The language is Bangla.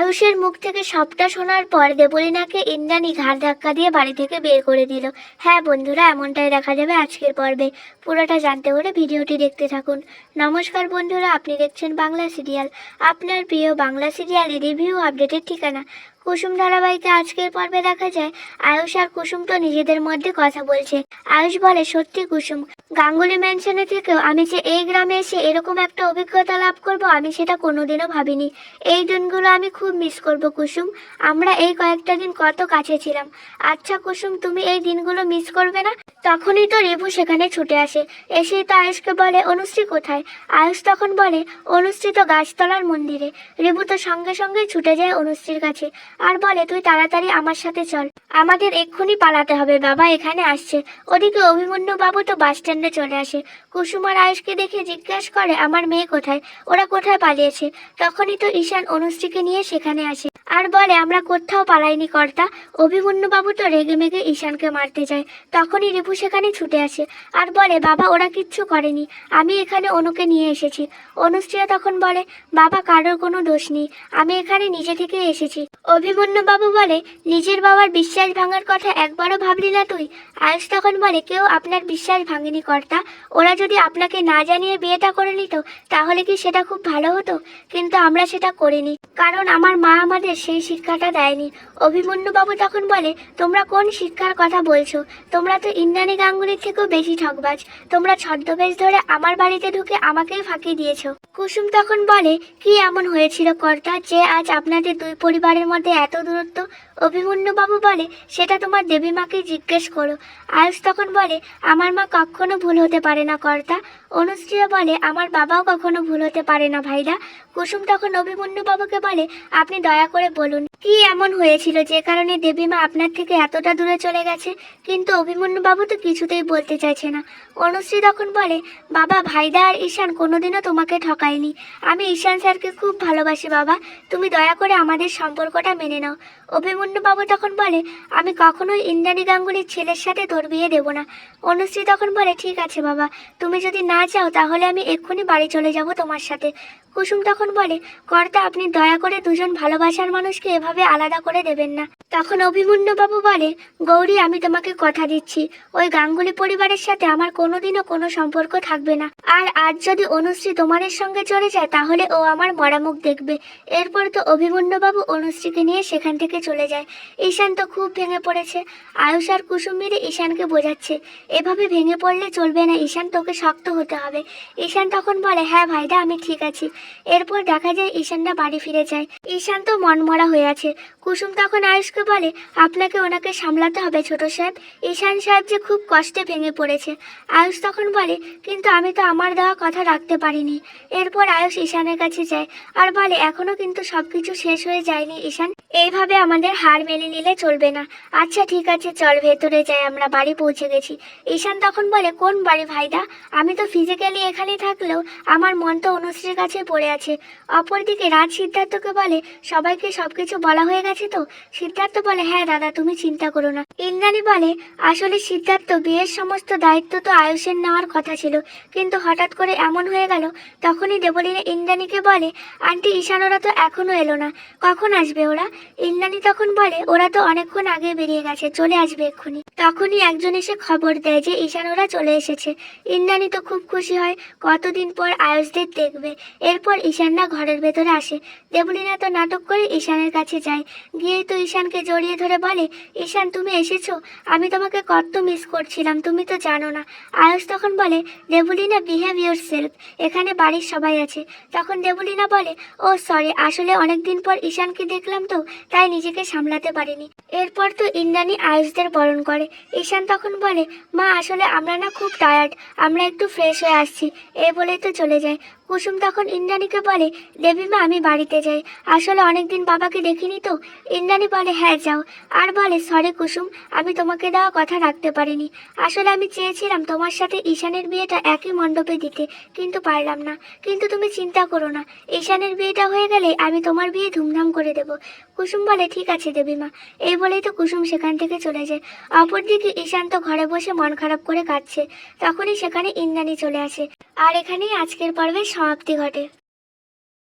আয়ুষের মুখ থেকে সবটা শোনার পর দেবলীনাকে ইন্দ্রাণী ঘাড় ধাক্কা দিয়ে বাড়ি থেকে বের করে দিল। হ্যাঁ বন্ধুরা, এমনটাই দেখা যাবে আজকের পর্বে। পুরোটা জানতে হলে ভিডিওটি দেখতে থাকুন। নমস্কার বন্ধুরা, আপনি দেখছেন বাংলা সিরিয়াল। আপনার প্রিয় বাংলা সিরিয়ালের রিভিউ আপডেটের ঠিকানা। কুসুম ধারাবাহিকে আজকের পর্বে দেখা যায়, আয়ুষ আর কুসুম তো নিজেদের মধ্যে কথা বলছে। আয়ুষ বলে, সত্যি কুসুম, গাঙ্গুলি ম্যানশনে থেকেও আমি যে এই গ্রামে এসে এরকম একটা অভিজ্ঞতা লাভ করব, আমি সেটা কোনোদিনও ভাবিনি। এই দিনগুলো আমি খুব মিস করব কুসুম। আমরা এই কয়েকটা দিন কত কাছে ছিলাম। আচ্ছা কুসুম, তুমি এই দিনগুলো মিস করবে না? তখনই তো রিভু সেখানে ছুটে আসে। এসেই তো আয়ুষকে বলে, অনুশ্রী কোথায়? আয়ুষ তখন বলে, অনুশ্রী তো গাছতলার মন্দিরে। রিভু তো সঙ্গে সঙ্গে ছুটে যায় অনুশ্রীর কাছে। আর বলে, তুই তাড়াতাড়ি আমার সাথে চল। আমাদের এক্ষুনি পালাতে হবে। বাবা এখানে আসছে। ওদিকে অভিমন্যু বাবু তো বাস স্ট্যান্ডে চলে আসে। কুসুম আর আয়ুষকে দেখে জিজ্ঞাসা করে, আমার মেয়ে কোথায়? ওরা কোথায় পালিয়েছে? তখনই তো ঈশান অনুশ্রীকে নিয়ে সেখানে আসে। আর বলে, আমরা কোথাও পালাইনি কর্তা। অভিমন্যু বাবু তো রেগে মেগে ঈশানকে মারতে যায়। তখনই রিপু সেখানে ছুটে আসে। আর বলে, বাবা, ওরা কিচ্ছু করেনি। আমি এখানে অনুকে নিয়ে এসেছি। অনুশ্রিয়া তখন বলে, বাবা, কারোর কোনো দোষ নেই। আমি এখানে নিজে থেকে এসেছি। অভিমন্যু বাবু বলে, নিজের বাবার বিশ্বাস ভাঙার কথা একবারও ভাবলি না তুই? আয়ুষ তখন বলে, কেউ আপনার বিশ্বাস ভাঙেনি কর্তা। ওরা যদি আপনাকে না জানিয়ে বিয়েটা করে নিত, তাহলে কি সেটা খুব ভালো হতো? কিন্তু আমরা সেটা করিনি। কারণ আমার মা আমাদের সেই শিক্ষাটা দেয়নি। বাবু তখন বলে, তোমরা কোন শিক্ষার কথা বলছো? তোমরা তো ইন্দ্রাণী গাঙ্গুলির থেকেও বেশি ঠকবাজ তোমরা ছদ্মবেশ ধরে আমার বাড়িতে ঢুকে আমাকেই ফাঁকি দিয়েছ। কুসুম তখন বলে, কি এমন হয়েছিল কর্তা যে আজ আপনাদের দুই পরিবারের মধ্যে এত দূরত্ব অভিমন্যু বাবু বলে, সেটা তোমার দেবী মাকে জিজ্ঞেস করো। আয়ুষ তখন বলে, আমার মা কখনো ভুল হতে পারে না, কর্তা। অনুশ্রিয়া বলে, আমার বাবাও কখনো ভুল হতে পারে না, ভাইরা। কুসুম তখন অভিমন্যু বাবুকে বলে, আপনি দয়া করে বলুন, কি এমন হয়েছিল যে কারণে দেবী মা আপনার থেকে এতটা দূরে চলে গেছে? কিন্তু অভিমন্যু বাবু তো কিছুতেই বলতে চাইছে না। অনুশ্রী তখন বলে, বাবা ভাইদা আর ঈশান কোনোদিনও তোমাকে ঠকায়নি। আমি ঈশান স্যারকে খুব ভালোবাসি, বাবা। তুমি দয়া করে আমাদের সম্পর্কটা মেনে নাও। অভিমন্যু বাবু তখন বলে, আমি কখনোই ইন্দ্রাণী গাঙ্গুলির ছেলের সাথে তোর বিয়ে দেবো না। অনুশ্রী তখন বলে, ঠিক আছে বাবা, তুমি যদি না চাও তাহলে আমি এক্ষুনি বাড়ি চলে যাব তোমার সাথে। কুসুম তখন বলে, কর্তা, আপনি দয়া করে দুজন ভালোবাসার মানুষকে এভাবে আলাদা করে দেবেন না। তখন অভিমন্যু বাবু বলে, গৌরী, আমি তোমাকে কথা দিচ্ছি। ওই গাঙ্গুলি পরিবারের সাথে আমার কোনোদিনও কোনো সম্পর্ক থাকবে না। আর আজ যদি অনুশ্রী তোমাদের সঙ্গে চলে যায় তাহলে ও আমার মরামুখ দেখবে। এরপর তো অভিমন্যু বাবু অনুশ্রীকে নিয়ে সেখান থেকে চলে যায়। ঈশান তো খুব ভেঙে পড়েছে। আয়ুষ আর কুসুম মিলে ঈশানকে বোঝাচ্ছে। এভাবে ভেঙে পড়লে চলবে না, ঈশান তোকে শক্ত হতে হবে। ঈশান তখন বলে হ্যাঁ ভাইদা আমি ঠিক আছি। এরপর দেখা যায় ঈশানরা বাড়ি ফিরে যায়। ঈশান তো মনমরা হয়ে আছে। কুসুম তখন আয়ুষকে বলে, আপনাকে ওনাকে সামলাতে হবে ছোট সাহেব। ঈশান সাহেব যে খুব কষ্টে ভেঙে পড়েছে। আয়ুষ তখন বলে, কিন্তু আমি তো আমার দেওয়া কথা রাখতে পারিনি। এরপর আয়ুষ ঈশানের কাছে যায় আর বলে, এখনও কিন্তু সবকিছু শেষ হয়ে যায়নি, ঈশান। এইভাবে আমাদের হার মেনে নিলে চলবে না। আচ্ছা ঠিক আছে, চল, ভেতরে যাই, আমরা বাড়ি পৌঁছে গেছি। ঈশান তখন বলে, কোন বাড়ি ভাইদা? আমি তো ফিজিক্যালি এখানে থাকলেও আমার মন তো অনুশ্রীর কাছে পড়ে আছে। অপরদিকে রাজ সিদ্ধার্থকে বলে, সবাইকে সবকিছু বলা হয়ে গেছে তো? সিদ্ধার্থ বলে হ্যাঁ দাদা, তুমি চিন্তা করো না। ইন্দ্রাণী বলে, আসলে সিদ্ধার্থ বিয়ের সমস্ত দায়িত্ব তো আয়ুষের নেওয়ার কথা ছিল, কিন্তু হঠাৎ করে এমন হয়ে গেল, তখনই দেবলীনা ইন্দ্রাণীকে বলে, আন্টি, ঈশান, ওরা তো এখনও এলো না। কখন আসবে ওরা? ইন্দ্রাণী তখন বলে ওরা তো অনেকক্ষণ আগে বেরিয়ে গেছে চলে আসবে এক্ষুনি। তখনই একজন এসে খবর দেয় যে ঈশান ওরা চলে এসেছে। ইন্দ্রাণী তো খুব খুশি হয়, কতদিন পর আয়ুষদের দেখবে। এরপর ঈশানরা ঘরের ভেতরে আসে। দেবলীনা তো নাটক করে ঈশানের কাছে যায়। গিয়ে তো ঈশানকে জড়িয়ে ধরে বলে, ঈশান, তুমি এসেছ? আমি তোমাকে কত মিস করছিলাম, তুমি তো জানো না। আয়ুষ তখন বলে, দেবলীনা বিহেভ ইউর সেলফ এখানে বাড়ির সবাই আছে। তখন দেবলীনা বলে, ও সরি আসলে অনেকদিন পর ঈশানকে দেখলাম তো, তাই নিজেকে সামলাতে পারিনি। এরপর তো ইন্দ্রাণী আয়ুষদের বরণ করে। ঈশান তখন বলে, মা, আসলে আমরা না খুব টায়ার্ড আমরা একটু ফ্রেশ হয়ে আসছি। এ বলেই তো চলে যায়। কুসুম তখন ইন্দ্রাণীকে বলে দেবীমা আমি বাড়িতে যাই। আসলে অনেকদিন বাবাকে দেখিনি তো। ইন্দ্রাণী বলে হ্যাঁ যাও। আর বলে, সরি কুসুম, আমি তোমাকে দেওয়া কথা রাখতে পারিনি। আসলে আমি চেয়েছিলাম তোমার সাথে ঈশানের বিয়েটা একই মণ্ডপে দিতে, কিন্তু পারলাম না। কিন্তু তুমি চিন্তা করো না, ঈশানের বিয়েটা হয়ে গেলে আমি তোমার বিয়ে ধুমধাম করে দেব। কুসুম বলে, ঠিক আছে দেবীমা এই বলেই তো কুসুম সেখান থেকে চলে যায়। অপরদিকে ঈশান তো ঘরে বসে মন খারাপ করে কাঁদছে। তখনই সেখানে ইন্দ্রাণী চলে আসে। আর এখানেই আজকের পর্বের সমাপ্তি ঘটে